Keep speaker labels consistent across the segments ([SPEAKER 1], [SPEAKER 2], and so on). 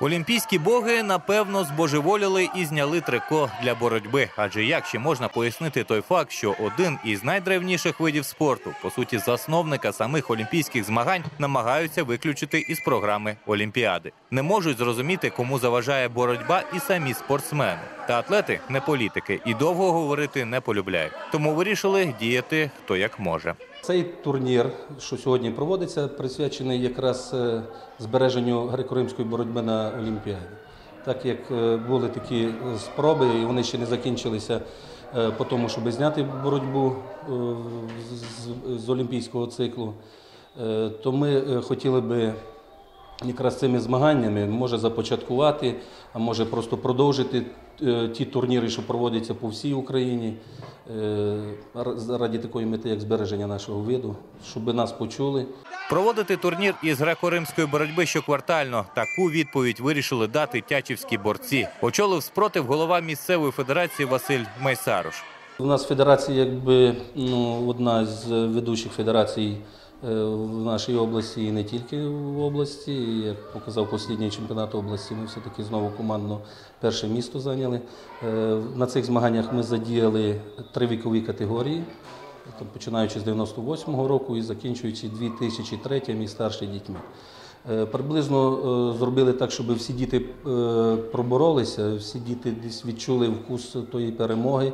[SPEAKER 1] Олімпійські боги напевно збожеволіли і зняли трико для боротьби. Адже як ще можна пояснити той факт, що один із найдревніших видів спорту, по суті, засновника самих олімпійських змагань, намагаються виключити із програми Олімпіади. Не можуть зрозуміти, кому заважає боротьба, і самі спортсмени. Та атлети не політики і довго говорити не полюбляють. Тому вирішили діяти хто як може.
[SPEAKER 2] Цей турнір, що сьогодні проводиться, присвячений якраз е, збереженню греко-римської боротьби на Олімпіаді. Так як е, були такі е, спроби, і вони ще не закінчилися по тому, щоб зняти боротьбу з- олімпійського циклу, то ми хотіли би якраз цими змаганнями може започаткувати, а може просто продовжити е, ті турніри, що проводяться по всій Україні, е, раді такої мети, як збереження нашого виду, щоб нас почули.
[SPEAKER 1] Проводити турнір із греко-римської боротьби щоквартально. Таку відповідь вирішили дати тячівські борці. Очолив спротив голова місцевої федерації Василь Майсаруш.
[SPEAKER 2] У нас федерація, якби ну, одна з ведучих федерацій е, в нашій області і не тільки в області. Як показав останній чемпіонат області, ми все-таки знову командно перше місто зайняли. Е, На цих змаганнях ми задіяли три вікові категорії, починаючи з 98-го року і закінчуючи 2003 і старші дітьми. Е, Приблизно е, зробили так, щоб всі діти е, проборолися, всі діти десь відчули вкус тої перемоги.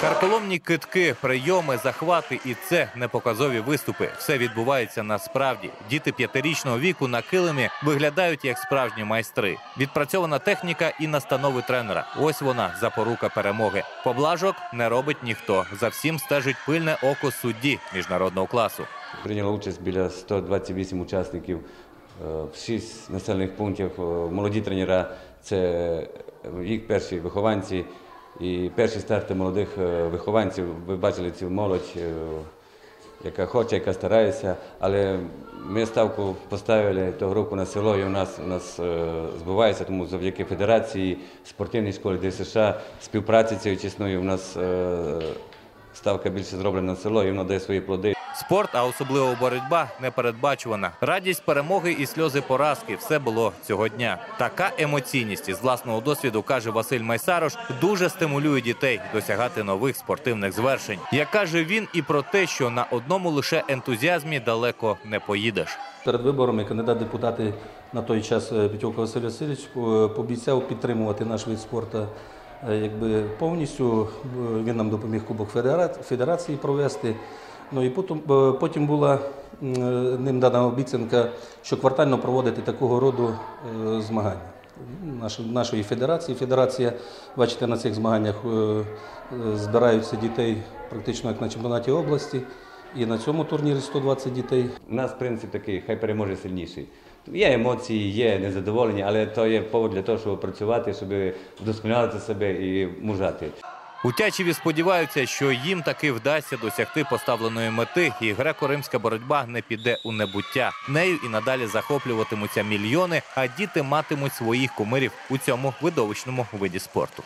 [SPEAKER 1] Карколомні китки, прийоми, захвати і це непоказові виступи. Все відбувається насправді. Діти п'ятирічного віку на килимі виглядають як справжні майстри. Відпрацьована техніка і настанови тренера. Ось вона запорука перемоги. Поблажок не робить ніхто. За всім стежить пильне око судді міжнародного класу.
[SPEAKER 3] Прийняло участь біля 128 учасників е, в 6 населених пунктів. Е, Молоді тренера це їх перші вихованці і перші старти молодих е, вихованців. Ви бачили цю молодь, е, яка хоче, яка старається. Але ми ставку поставили того року на село, і у нас, у нас е, збувається, тому завдяки федерації, спортивній школі ДСШ, співпраці цією чесною у нас ставка більше зроблена на село, і воно дає свої плоди.
[SPEAKER 1] Спорт, а особливо боротьба, непередбачувана. Радість перемоги і сльози поразки все було цього дня. Така емоційність із власного досвіду каже Василь Майсарош, дуже стимулює дітей досягати нових спортивних звершень. Як каже він, і про те, що на одному лише ентузіазмі далеко не поїдеш.
[SPEAKER 2] Перед виборами кандидат депутати на той час е, Петьовка Василь Васильович е, пообіцяв підтримувати наш вид спорту е, якби повністю. Він нам допоміг Кубок Федерації провести. Ну і потім, е, потім була е, ним дана обіцянка, що квартально проводити такого роду е, змагання. Нашої, федерації. Федерація, бачите, на цих змаганнях збираються дітей практично як на чемпіонаті області. І на цьому турнірі 120 дітей.
[SPEAKER 3] У нас принцип такий, хай переможе сильніший. Є емоції, є незадоволення, але то є повод для того, щоб працювати, щоб вдосконалити себе і мужати.
[SPEAKER 1] У Тячеві сподіваються, що їм таки вдасться досягти поставленої мети, і греко-римська боротьба не піде у небуття. Нею і надалі захоплюватимуться мільйони, а діти матимуть своїх кумирів у цьому видовищному виді спорту.